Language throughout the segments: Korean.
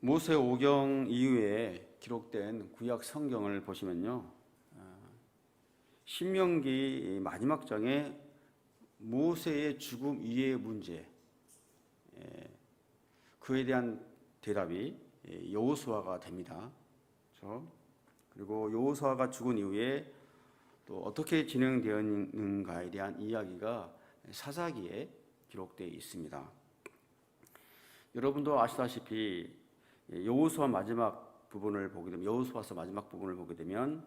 모세 오경 이후에 기록된 구약 성경을 보시면요. 어, 신명기 마지막 장에 모세의 죽음 이후의 문제, 예, 그에 대한 대답이 예, 여호수아가 됩니다. 그렇죠? 그리고 여호수아가 죽은 이후에 또 어떻게 진행되었는가에 대한 이야기가 사사기에 기록되어 있습니다. 여러분도 아시다시피 여호수아 마지막 부분을 보게 되면 여호수아서 마지막 부분을 보게 되면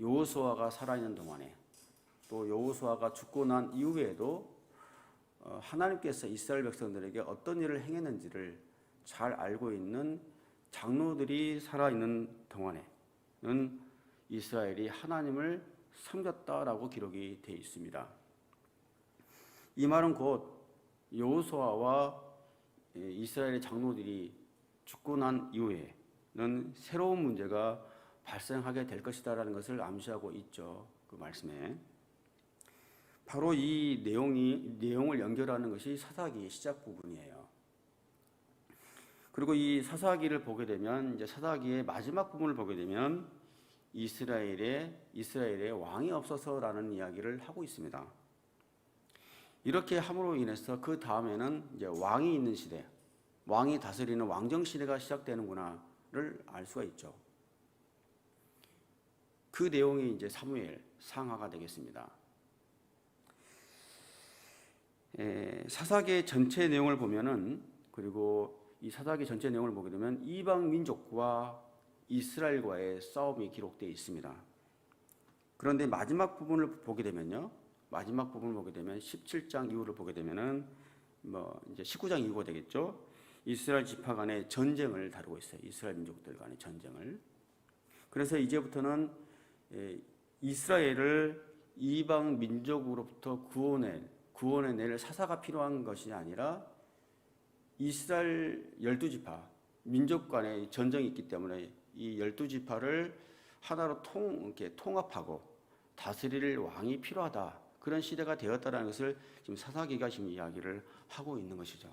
여호수아가 살아있는 동안에 또 여호수아가 죽고 난 이후에도 어, 하나님께서 이스라엘 백성들에게 어떤 일을 행했는지를 잘 알고 있는 장로들이 살아있는 동안에는 이스라엘이 하나님을 섬겼다라고 기록이 되어 있습니다. 이 말은 곧 여호수아와 이스라엘의 장로들이 죽고 난 이후에는 새로운 문제가 발생하게 될 것이다라는 것을 암시하고 있죠. 그 말씀에 바로 이 내용이 내용을 연결하는 것이 사사기의 시작 부분이에요. 그리고 이 사사기를 보게 되면 이제 사사기의 마지막 부분을 보게 되면 이스라엘의 이스라엘의 왕이 없어서라는 이야기를 하고 있습니다. 이렇게 함으로 인해서 그 다음에는 이제 왕이 있는 시대, 왕이 다스리는 왕정 시대가 시작되는구나를 알 수가 있죠. 그 내용이 이제 사무엘 상하가 되겠습니다. 에, 사사계 전체 내용을 보면은 그리고 이 사사계 전체 내용을 보게 되면 이방 민족과 이스라엘과의 싸움이 기록되어 있습니다. 그런데 마지막 부분을 보게 되면요. 마지막 부분을 보게 되면 17장 이후를 보게 되면은 뭐 이제 19장 이후가 되겠죠. 이스라엘 지파 간의 전쟁을 다루고 있어요. 이스라엘 민족들 간의 전쟁을. 그래서 이제부터는 이스라엘을 이방 민족으로부터 구원해 구원해 낼 사사가 필요한 것이 아니라 이스라엘 열두 지파 민족 간의 전쟁이 있기 때문에 이 열두 지파를 하나로 통 이렇게 통합하고 다스릴 왕이 필요하다. 그런 시대가 되었다라는 것을 지금 사사기가 지금 이야기를 하고 있는 것이죠.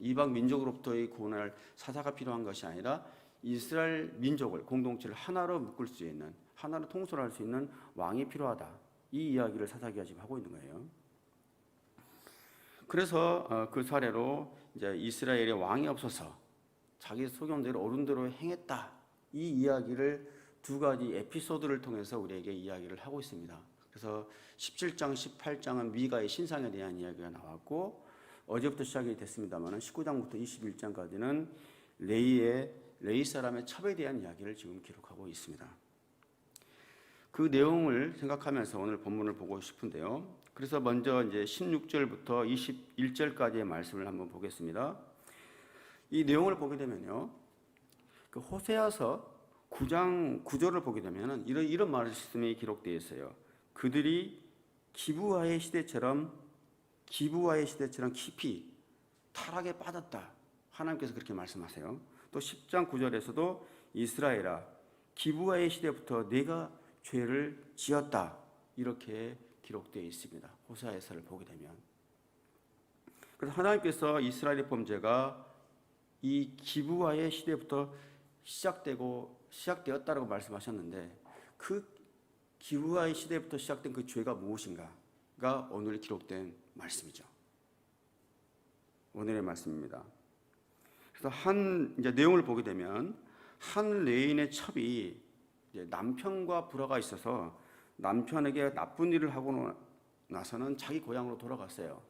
이방 민족으로부터의 구원할 사사가 필요한 것이 아니라 이스라엘 민족을 공동체를 하나로 묶을 수 있는 하나로 통솔할 수 있는 왕이 필요하다. 이 이야기를 사사기가 지금 하고 있는 거예요. 그래서 어, 그 사례로 이제 이스라엘의 왕이 없어서 자기 소견대로 어른대로 행했다. 이 이야기를 두 가지 에피소드를 통해서 우리에게 이야기를 하고 있습니다. 그래서 17장, 18장은 미가의 신상에 대한 이야기가 나왔고 어제부터 시작이 됐습니다만 19장부터 21장까지는 레이의 레이 사람의 첩에 대한 이야기를 지금 기록하고 있습니다. 그 내용을 생각하면서 오늘 본문을 보고 싶은데요. 그래서 먼저 이제 16절부터 21절까지의 말씀을 한번 보겠습니다. 이 내용을 보게 되면요. 그 호세아서 9장 9절을 보게 되면 이런 이런 말씀이 기록되어 있어요. 그들이 기부와의 시대처럼 기부와의 시대처럼 깊이 타락에 빠졌다. 하나님께서 그렇게 말씀하세요. 또 10장 9절에서도 이스라엘아 기부와의 시대부터 내가 죄를 지었다. 이렇게 기록되어 있습니다. 호사에서를 보게 되면. 그래서 하나님께서 이스라엘의 범죄가 이 기부와의 시대부터 시작되고 시작되었다라고 말씀하셨는데 그 기부와의 시대부터 시작된 그 죄가 무엇인가가 오늘 기록된 말씀이죠. 오늘의 말씀입니다. 그래서 한 이제 내용을 보게 되면 한 레인의 첩이 남편과 불화가 있어서 남편에게 나쁜 일을 하고 나서는 자기 고향으로 돌아갔어요.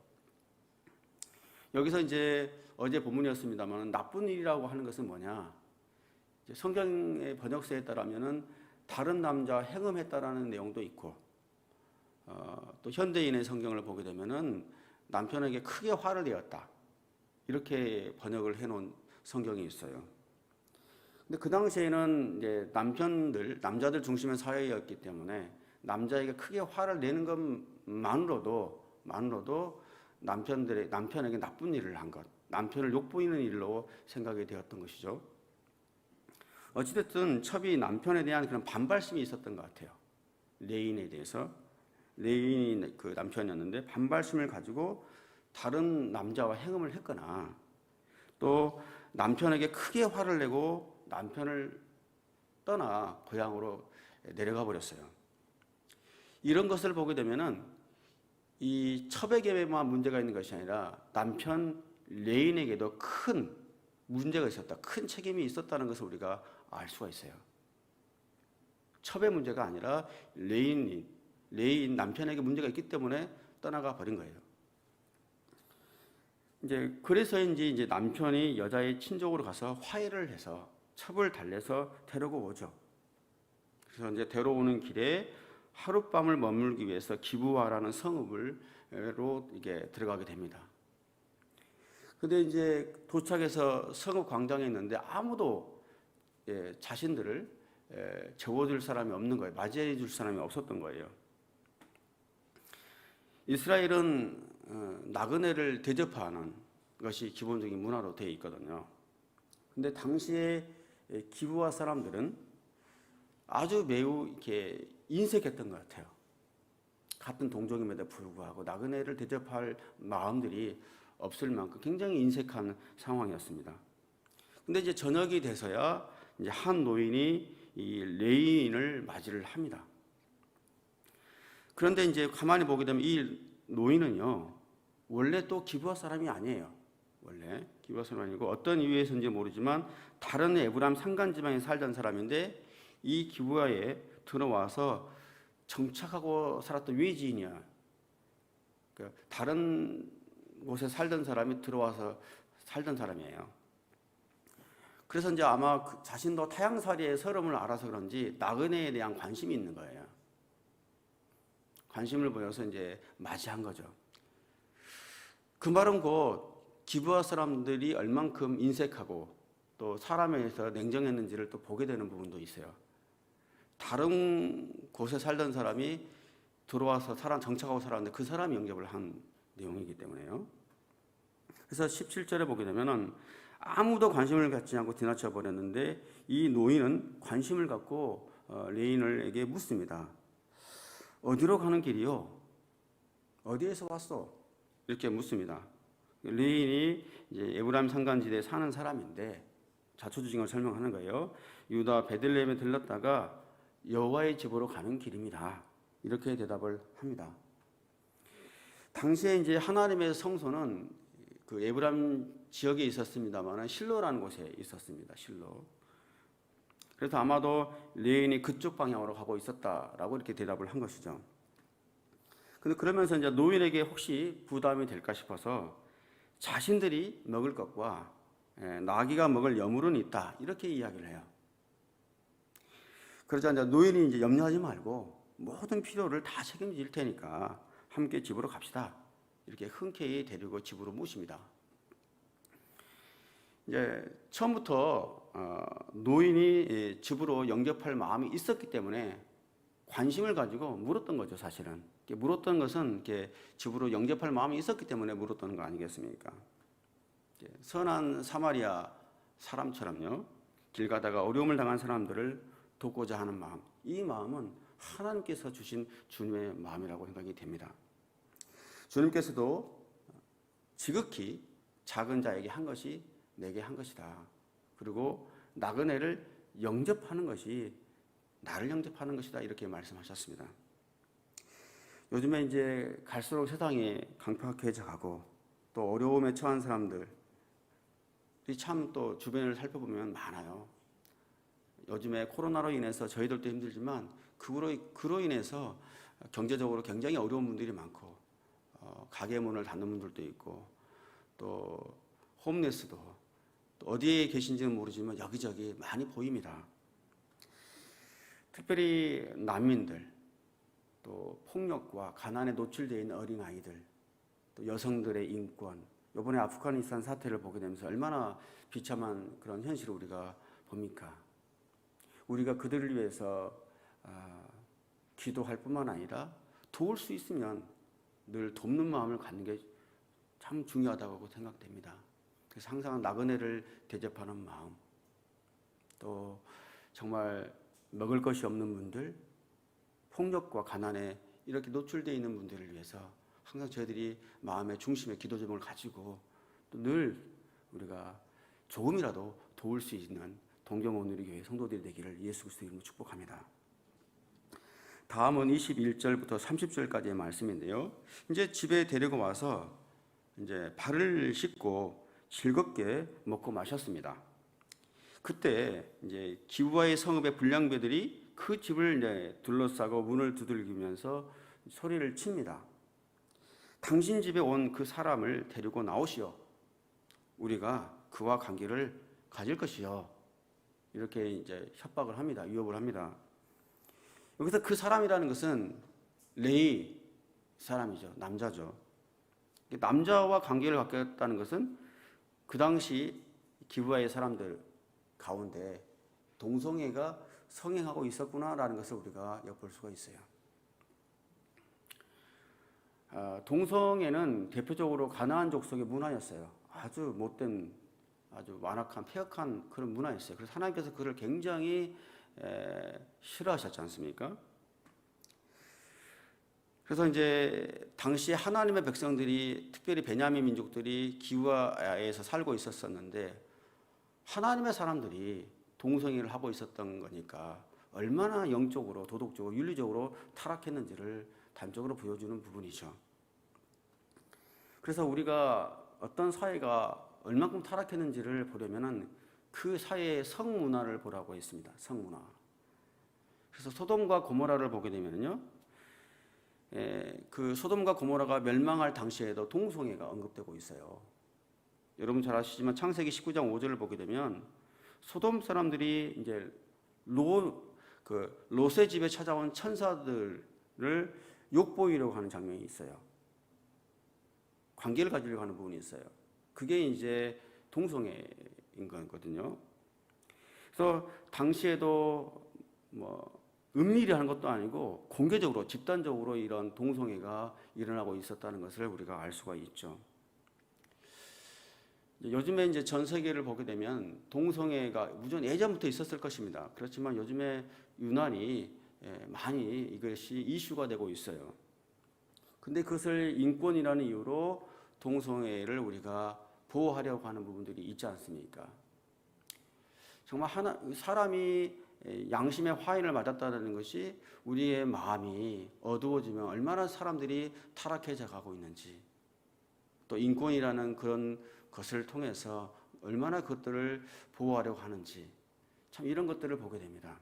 여기서 이제 어제 본문이었습니다만 나쁜 일이라고 하는 것은 뭐냐? 성경의 번역서에 따르면은 다른 남자 행음했다라는 내용도 있고 어, 또 현대인의 성경을 보게 되면은 남편에게 크게 화를 내었다 이렇게 번역을 해놓은 성경이 있어요. 근데 그 당시에는 이제 남편들 남자들 중심의 사회였기 때문에 남자에게 크게 화를 내는 것만으로도 만으로도 남편들의 남편에게 나쁜 일을 한 것, 남편을 욕보이는 일로 생각이 되었던 것이죠. 어찌됐든 첩이 남편에 대한 그런 반발심이 있었던 것 같아요. 레인에 대해서 레인이 그 남편이었는데 반발심을 가지고 다른 남자와 행음을 했거나 또 남편에게 크게 화를 내고 남편을 떠나 고향으로 내려가 버렸어요. 이런 것을 보게 되면은 이 첩에게만 문제가 있는 것이 아니라 남편 레인에게도 큰 문제가 있었다. 큰 책임이 있었다는 것을 우리가 알 수가 있어요. 첩의 문제가 아니라 레인이 레인 남편에게 문제가 있기 때문에 떠나가 버린 거예요. 이제 그래서인지 이제 남편이 여자의 친족으로 가서 화해를 해서 첩을 달래서 데리고 오죠. 그래서 이제 데려오는 길에 하룻밤을 머물기 위해서 기부하라는 성읍을로 이게 들어가게 됩니다. 근데 이제 도착해서 성읍 광장에 있는데 아무도 예, 자신들을 예, 재워줄 사람이 없는 거예요. 맞이해 줄 사람이 없었던 거예요. 이스라엘은 어, 나그네를 대접하는 것이 기본적인 문화로 되어 있거든요. 근데 당시에 예, 기부와 사람들은 아주 매우 이렇게 인색했던 것 같아요. 같은 동족임에도 불구하고 나그네를 대접할 마음들이 없을 만큼 굉장히 인색한 상황이었습니다. 근데 이제 저녁이 돼서야 이제 한 노인이 이 레인을 맞이를 합니다. 그런데 이제 가만히 보게 되면 이 노인은요, 원래 또 기부할 사람이 아니에요. 원래 기부할 사람이 아니고 어떤 이유에서인지 모르지만 다른 에브람 산간 지방에 살던 사람인데 이 기부하에 들어와서 정착하고 살았던 외지인이야. 그러니까 다른 곳에 살던 사람이 들어와서 살던 사람이에요. 그래서 이제 아마 그 자신도 타양살이의 서름을 알아서 그런지 나그네에 대한 관심이 있는 거예요. 관심을 보여서 이제 맞이한 거죠. 그 말은 곧 기부하 사람들이 얼만큼 인색하고 또 사람에 대해서 냉정했는지를 또 보게 되는 부분도 있어요. 다른 곳에 살던 사람이 들어와서 사람 정착하고 살았는데 그 사람이 영접을 한 내용이기 때문에요. 그래서 17절에 보게 되면은 아무도 관심을 갖지 않고 지나쳐 버렸는데 이 노인은 관심을 갖고 어, 레인을에게 묻습니다. 어디로 가는 길이요? 어디에서 왔어? 이렇게 묻습니다. 레인이 에브라임 산간지대에 사는 사람인데 자초지징을 설명하는 거예요. 유다 베들레헴에 들렀다가 여호와의 집으로 가는 길입니다. 이렇게 대답을 합니다. 당시에 이제 하나님의 성소는 그 에브람 지역에 있었습니다만 실로라는 곳에 있었습니다. 실로. 그래서 아마도 레인이 그쪽 방향으로 가고 있었다라고 이렇게 대답을 한 것이죠. 근데 그러면서 이제 노인에게 혹시 부담이 될까 싶어서 자신들이 먹을 것과 예, 나귀가 먹을 여물은 있다 이렇게 이야기를 해요. 그러자 이제 노인이 이제 염려하지 말고 모든 필요를 다 책임질 테니까 함께 집으로 갑시다. 이렇게 흔쾌히 데리고 집으로 모십니다. 이제 처음부터 어, 노인이 집으로 영접할 마음이 있었기 때문에 관심을 가지고 물었던 거죠, 사실은. 물었던 것은 집으로 영접할 마음이 있었기 때문에 물었던 거 아니겠습니까? 선한 사마리아 사람처럼요, 길 가다가 어려움을 당한 사람들을 돕고자 하는 마음, 이 마음은 하나님께서 주신 주님의 마음이라고 생각이 됩니다. 주님께서도 지극히 작은 자에게 한 것이 내게 한 것이다. 그리고 나그네를 영접하는 것이 나를 영접하는 것이다. 이렇게 말씀하셨습니다. 요즘에 이제 갈수록 세상이 강팍해져 가고 또 어려움에 처한 사람들이 참 또 주변을 살펴보면 많아요. 요즘에 코로나로 인해서 저희들도 힘들지만 그로, 그로 인해서 경제적으로 굉장히 어려운 분들이 많고 어, 가게 문을 닫는 분들도 있고 또 홈레스도 또 어디에 계신지는 모르지만 여기저기 많이 보입니다. 특별히 난민들 또 폭력과 가난에 노출되어 있는 어린 아이들 또 여성들의 인권 이번에 아프가니스탄 사태를 보게 되면서 얼마나 비참한 그런 현실을 우리가 봅니까? 우리가 그들을 위해서 아, 기도할 뿐만 아니라 도울 수 있으면 늘 돕는 마음을 갖는 게 참 중요하다고 생각됩니다. 그래서 항상 나그네를 대접하는 마음, 또 정말 먹을 것이 없는 분들, 폭력과 가난에 이렇게 노출되어 있는 분들을 위해서 항상 저희들이 마음의 중심에 기도 제목을 가지고 또 늘 우리가 조금이라도 도울 수 있는 동경오누리 교회 성도들이 되기를 예수 그리스도 이름으로 축복합니다. 다음은 21절부터 30절까지의 말씀인데요. 이제 집에 데리고 와서 이제 발을 씻고 즐겁게 먹고 마셨습니다. 그때 이제 기부와의 성읍의 불량배들이 그 집을 이제 둘러싸고 문을 두들기면서 소리를 칩니다. 당신 집에 온 그 사람을 데리고 나오시오. 우리가 그와 관계를 가질 것이요. 이렇게 이제 협박을 합니다. 위협을 합니다. 여기서 그 사람이라는 것은 레이 사람이죠. 남자죠. 남자와 관계를 갖겠다는 것은 그 당시 기부와의 사람들 가운데 동성애가 성행하고 있었구나라는 것을 우리가 엿볼 수가 있어요. 아, 동성애는 대표적으로 가나안 족속의 문화였어요. 아주 못된, 아주 완악한, 폐역한 그런 문화였어요. 그래서 하나님께서 그를 굉장히 에, 싫어하셨지 않습니까? 그래서 이제 당시 하나님의 백성들이 특별히 베냐민 민족들이 기후아에서 살고 있었었는데 하나님의 사람들이 동성애를 하고 있었던 거니까 얼마나 영적으로 도덕적으로 윤리적으로 타락했는지를 단적으로 보여주는 부분이죠. 그래서 우리가 어떤 사회가 얼만큼 타락했는지를 보려면은 그 사회의 성문화를 보라고 했습니다. 성문화. 그래서 소돔과 고모라를 보게 되면요. 에, 그 소돔과 고모라가 멸망할 당시에도 동성애가 언급되고 있어요. 여러분 잘 아시지만 창세기 19장 5절을 보게 되면 소돔 사람들이 이제 로, 그 롯의 집에 찾아온 천사들을 욕보이려고 하는 장면이 있어요. 관계를 가지려고 하는 부분이 있어요. 그게 이제 동성애인 거거든요. 그래서 당시에도 뭐 은밀히 하는 것도 아니고 공개적으로 집단적으로 이런 동성애가 일어나고 있었다는 것을 우리가 알 수가 있죠. 요즘에 이제 전 세계를 보게 되면 동성애가 무전 예전부터 있었을 것입니다. 그렇지만 요즘에 유난히 예, 많이 이것이 이슈가 되고 있어요. 근데 그것을 인권이라는 이유로 동성애를 우리가 보호하려고 하는 부분들이 있지 않습니까? 정말 하나 사람이 양심의 화인을 맞았다는 것이 우리의 마음이 어두워지면 얼마나 사람들이 타락해져 가고 있는지 또 인권이라는 그런 것을 통해서 얼마나 그것들을 보호하려고 하는지 참 이런 것들을 보게 됩니다.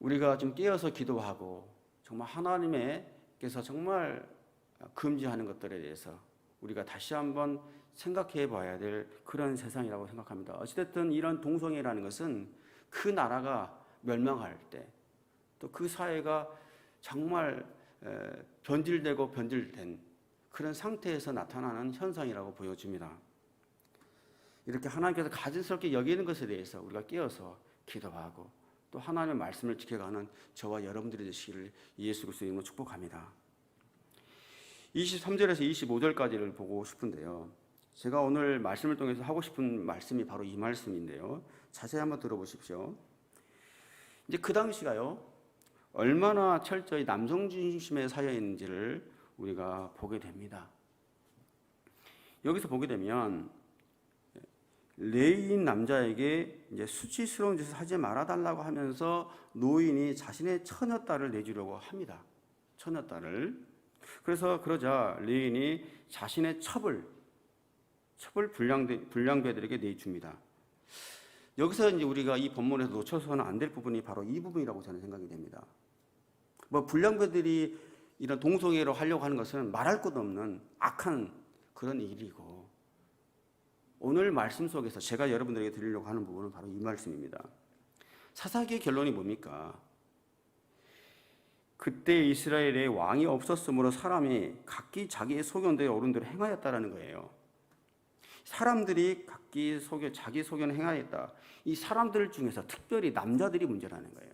우리가 좀 깨어서 기도하고 정말 하나님께서 정말 금지하는 것들에 대해서 우리가 다시 한번 생각해 봐야 될 그런 세상이라고 생각합니다. 어찌됐든 이런 동성애라는 것은 그 나라가 멸망할 때 또 그 사회가 정말 변질되고 변질된 그런 상태에서 나타나는 현상이라고 보여집니다. 이렇게 하나님께서 가증스럽게 여기는 것에 대해서 우리가 깨어서 기도하고 또 하나님의 말씀을 지켜가는 저와 여러분들이 되시기를 예수 그리스도 이름으로 축복합니다. 23절에서 25절까지를 보고 싶은데요. 제가 오늘 말씀을 통해서 하고 싶은 말씀이 바로 이 말씀인데요. 자세히 한번 들어보십시오. 이제 그 당시가요. 얼마나 철저히 남성 중심의 사회인지를 우리가 보게 됩니다. 여기서 보게 되면 레이인 남자에게 이제 수치스러운 짓을 하지 말아달라고 하면서 노인이 자신의 처녀딸을 내주려고 합니다. 처녀딸을. 그래서 그러자 레인이 자신의 첩을 첩을 불량배, 불량배들에게 내줍니다. 여기서 이제 우리가 이 본문에서 놓쳐서는 안 될 부분이 바로 이 부분이라고 저는 생각이 됩니다. 뭐 불량배들이 이런 동성애로 하려고 하는 것은 말할 것 없는 악한 그런 일이고 오늘 말씀 속에서 제가 여러분들에게 드리려고 하는 부분은 바로 이 말씀입니다. 사사기의 결론이 뭡니까? 그때 이스라엘에 왕이 없었으므로 사람이 각기 자기의 소견대로 옳은 대로 행하였다라는 거예요. 사람들이 각기 소견, 자기 소견을 행하였다. 이 사람들 중에서 특별히 남자들이 문제라는 거예요.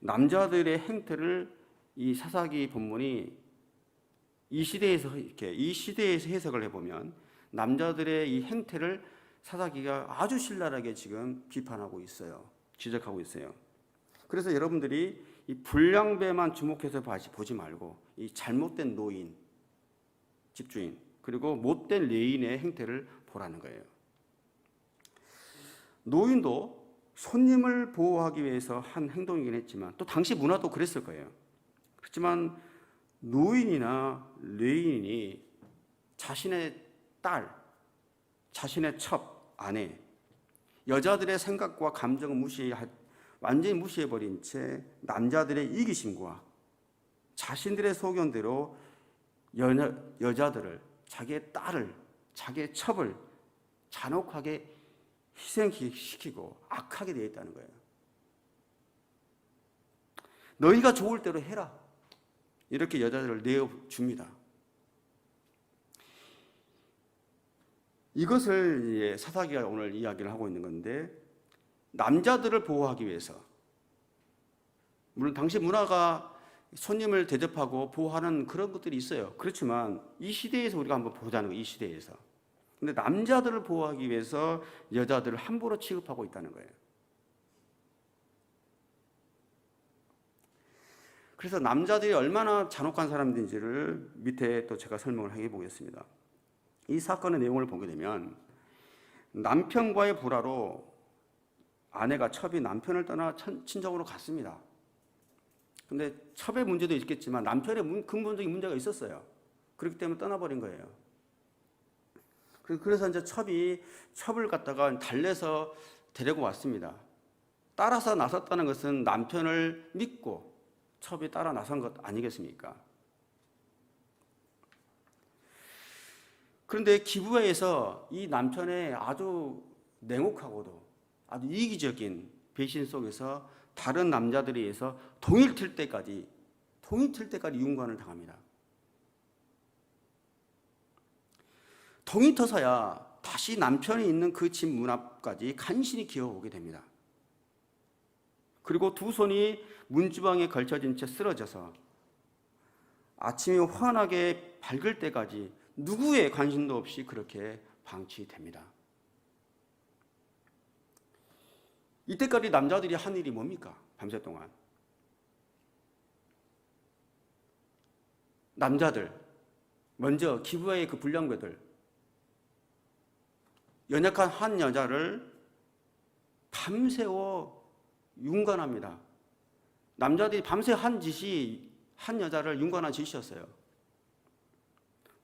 남자들의 행태를 이 사사기 본문이 이 시대에서 이렇게 이 시대에서 해석을 해보면 남자들의 이 행태를 사사기가 아주 신랄하게 지금 비판하고 있어요. 지적하고 있어요. 그래서 여러분들이 이 불량배만 주목해서 보지 말고 이 잘못된 노인, 집주인 그리고 못된 레인의 행태를 보라는 거예요. 노인도 손님을 보호하기 위해서 한 행동이긴 했지만 또 당시 문화도 그랬을 거예요. 그렇지만 노인이나 레인이 자신의 딸, 자신의 첩, 아내, 여자들의 생각과 감정을 무시 완전히 무시해버린 채 남자들의 이기심과 자신들의 소견대로 여녀, 여자들을 자기의 딸을 자기의 첩을 잔혹하게 희생시키고 악하게 되어 있다는 거예요. 너희가 좋을 대로 해라. 이렇게 여자들을 내어 줍니다. 이것을 사사기가 오늘 이야기를 하고 있는 건데 남자들을 보호하기 위해서 물론 당시 문화가 손님을 대접하고 보호하는 그런 것들이 있어요. 그렇지만 이 시대에서 우리가 한번 보자는 거예요. 이 시대에서. 근데 남자들을 보호하기 위해서 여자들을 함부로 취급하고 있다는 거예요. 그래서 남자들이 얼마나 잔혹한 사람들인지를 밑에 또 제가 설명을 해 보겠습니다. 이 사건의 내용을 보게 되면 남편과의 불화로 아내가 첩이 남편을 떠나 친정으로 갔습니다. 근데 첩의 문제도 있겠지만 남편의 근본적인 문제가 있었어요. 그렇기 때문에 떠나버린 거예요. 그래서 이제 첩이 첩을 갖다가 달래서 데리고 왔습니다. 따라서 나섰다는 것은 남편을 믿고 첩이 따라 나선 것 아니겠습니까? 그런데 기부회에서 이 남편의 아주 냉혹하고도 아주 이기적인 배신 속에서 다른 남자들에 의해서 동일 틀 때까지 동일 틀 때까지 윤관을 당합니다. 동이 터서야 다시 남편이 있는 그 집 문 앞까지 간신히 기어오게 됩니다. 그리고 두 손이 문주방에 걸쳐진 채 쓰러져서 아침이 환하게 밝을 때까지 누구의 관심도 없이 그렇게 방치됩니다. 이때까지 남자들이 한 일이 뭡니까? 밤새 동안. 남자들, 먼저 기부의 그 불량배들, 연약한 한 여자를 밤새워 윤관합니다. 남자들이 밤새 한 짓이 한 여자를 윤관한 짓이었어요.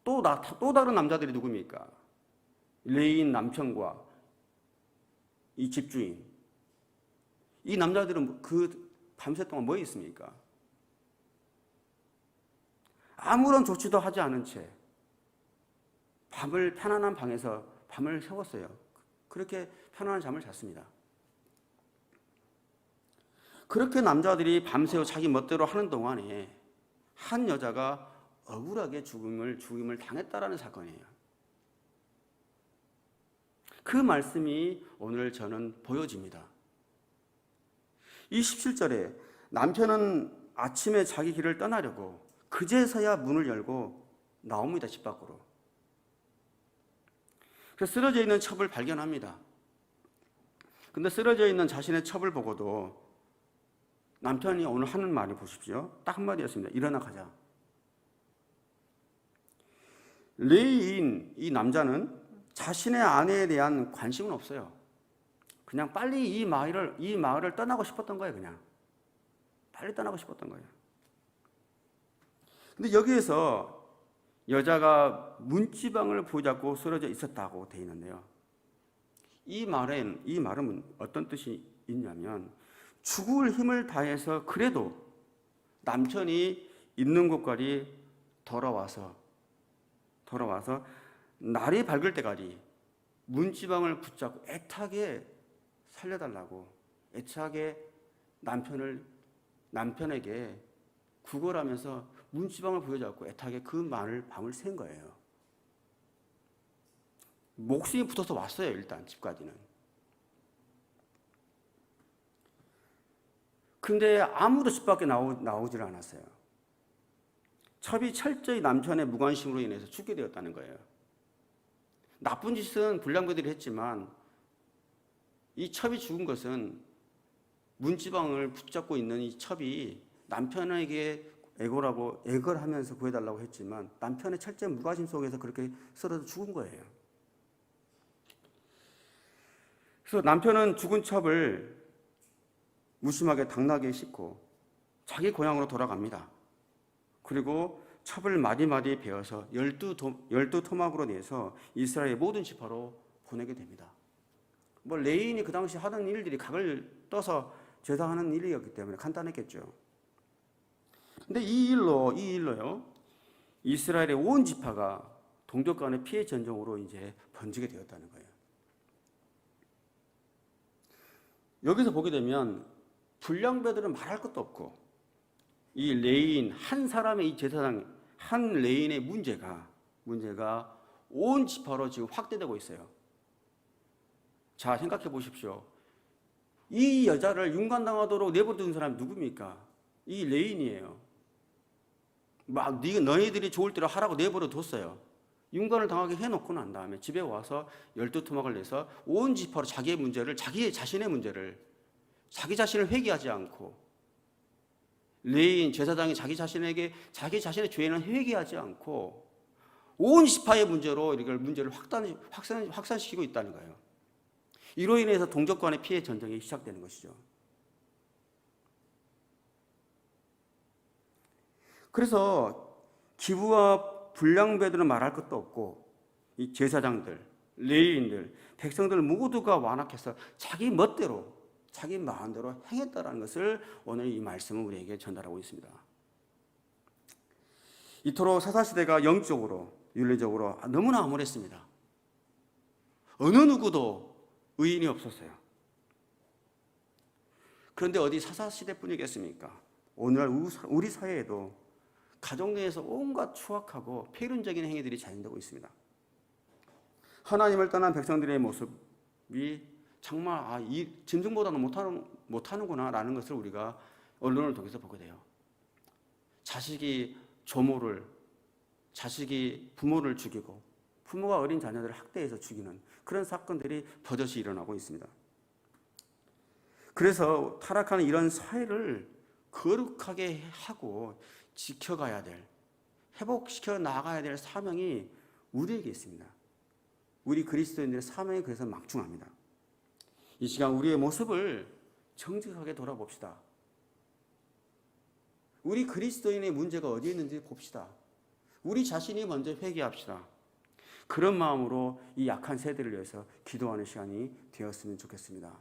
또, 나, 또 다른 남자들이 누굽니까? 레인 남편과 이 집주인. 이 남자들은 그 밤새 동안 뭐 했습니까? 아무런 조치도 하지 않은 채 밤을 편안한 방에서 밤을 새웠어요. 그렇게 편안한 잠을 잤습니다. 그렇게 남자들이 밤새워 자기 멋대로 하는 동안에 한 여자가 억울하게 죽음을 죽임을 당했다라는 사건이에요. 그 말씀이 오늘 저는 보여집니다. 이 17절에 남편은 아침에 자기 길을 떠나려고 그제서야 문을 열고 나옵니다, 집 밖으로. 그래서 쓰러져 있는 첩을 발견합니다. 근데 쓰러져 있는 자신의 첩을 보고도 남편이 오늘 하는 말을 보십시오. 딱 한마디였습니다. 일어나 가자. 레이인 이 남자는 자신의 아내에 대한 관심은 없어요. 그냥 빨리 이 마을을 이 마을을 떠나고 싶었던 거예요, 그냥. 빨리 떠나고 싶었던 거예요. 근데 여기에서 여자가 문지방을 붙잡고 쓰러져 있었다고 되어 있는데요. 이 말엔 이 말은 어떤 뜻이 있냐면 죽을 힘을 다해서 그래도 남편이 있는 곳까지 돌아와서 돌아와서 날이 밝을 때까지 문지방을 붙잡고 애타게 살려달라고 애타게 남편을 남편에게 구걸하면서 문지방을 보여잡고 애타게 그 말을 밤을 샌 거예요. 목숨이 붙어서 왔어요 일단 집까지는. 근데 아무도 집 밖에 나오, 나오질 않았어요. 첩이 철저히 남편의 무관심으로 인해서 죽게 되었다는 거예요. 나쁜 짓은 불량배들이 했지만 이 첩이 죽은 것은 문지방을 붙잡고 있는 이 첩이 남편에게 애고라고 애걸 하면서 구해달라고 했지만 남편의 철저한 무관심 속에서 그렇게 쓰러져 죽은 거예요. 그래서 남편은 죽은 첩을 무심하게 당나귀에 싣고 자기 고향으로 돌아갑니다. 그리고 첩을 마디마디 베어서 열두, 토막으로 내서 이스라엘의 모든 지파로 보내게 됩니다. 뭐 레인이 그 당시 하던 일들이 각을 떠서 제사하는 일이었기 때문에 간단했겠죠. 근데 이 일로 이 일로요 이스라엘의 온 지파가 동족 간의 피해 전쟁으로 이제 번지게 되었다는 거예요. 여기서 보게 되면 불량배들은 말할 것도 없고 이 레인 한 사람의 이 제사장 한 레인의 문제가 문제가 온 지파로 지금 확대되고 있어요. 자 생각해 보십시오. 이 여자를 윤관당하도록 내버려둔 사람이 누굽니까? 이 레인이에요. 막 네가 너희들이 좋을 대로 하라고 내버려 뒀어요. 윤관을 당하게 해놓고 난 다음에 집에 와서 열두 토막을 내서 온 지파로 자기의 문제를 자기 자신의 문제를 자기 자신을 회개하지 않고 레인 제사장이 자기 자신에게 자기 자신의 죄는 회개하지 않고 온 지파의 문제로 이걸 문제를 확단 확산 확산시키고 있다는 거예요. 이로 인해서 동족 간의 피해 전쟁이 시작되는 것이죠. 그래서 기부와 불량배들은 말할 것도 없고 이 제사장들, 레위인들, 백성들 모두가 완악해서 자기 멋대로 자기 마음대로 행했다라는 것을 오늘 이 말씀은 우리에게 전달하고 있습니다. 이토록 사사시대가 영적으로 윤리적으로 너무나 암울했습니다. 어느 누구도 의인이 없었어요. 그런데 어디 사사시대뿐이겠습니까? 오늘날 우리 사회에도 가정 내에서 온갖 추악하고 폐륜적인 행위들이 자행되고 있습니다. 하나님을 떠난 백성들의 모습이 정말 아, 이 짐승보다는 못하는 못하는구나 라는 것을 우리가 언론을 통해서 보게 돼요. 자식이 조모를 자식이 부모를 죽이고 부모가 어린 자녀들을 학대해서 죽이는 그런 사건들이 버젓이 일어나고 있습니다. 그래서 타락하는 이런 사회를 거룩하게 하고 지켜가야 될, 회복시켜 나가야 될 사명이 우리에게 있습니다. 우리 그리스도인들의 사명이 그래서 막중합니다. 이 시간 우리의 모습을 정직하게 돌아봅시다. 우리 그리스도인의 문제가 어디에 있는지 봅시다. 우리 자신이 먼저 회개합시다. 그런 마음으로 이 약한 세대를 위해서 기도하는 시간이 되었으면 좋겠습니다.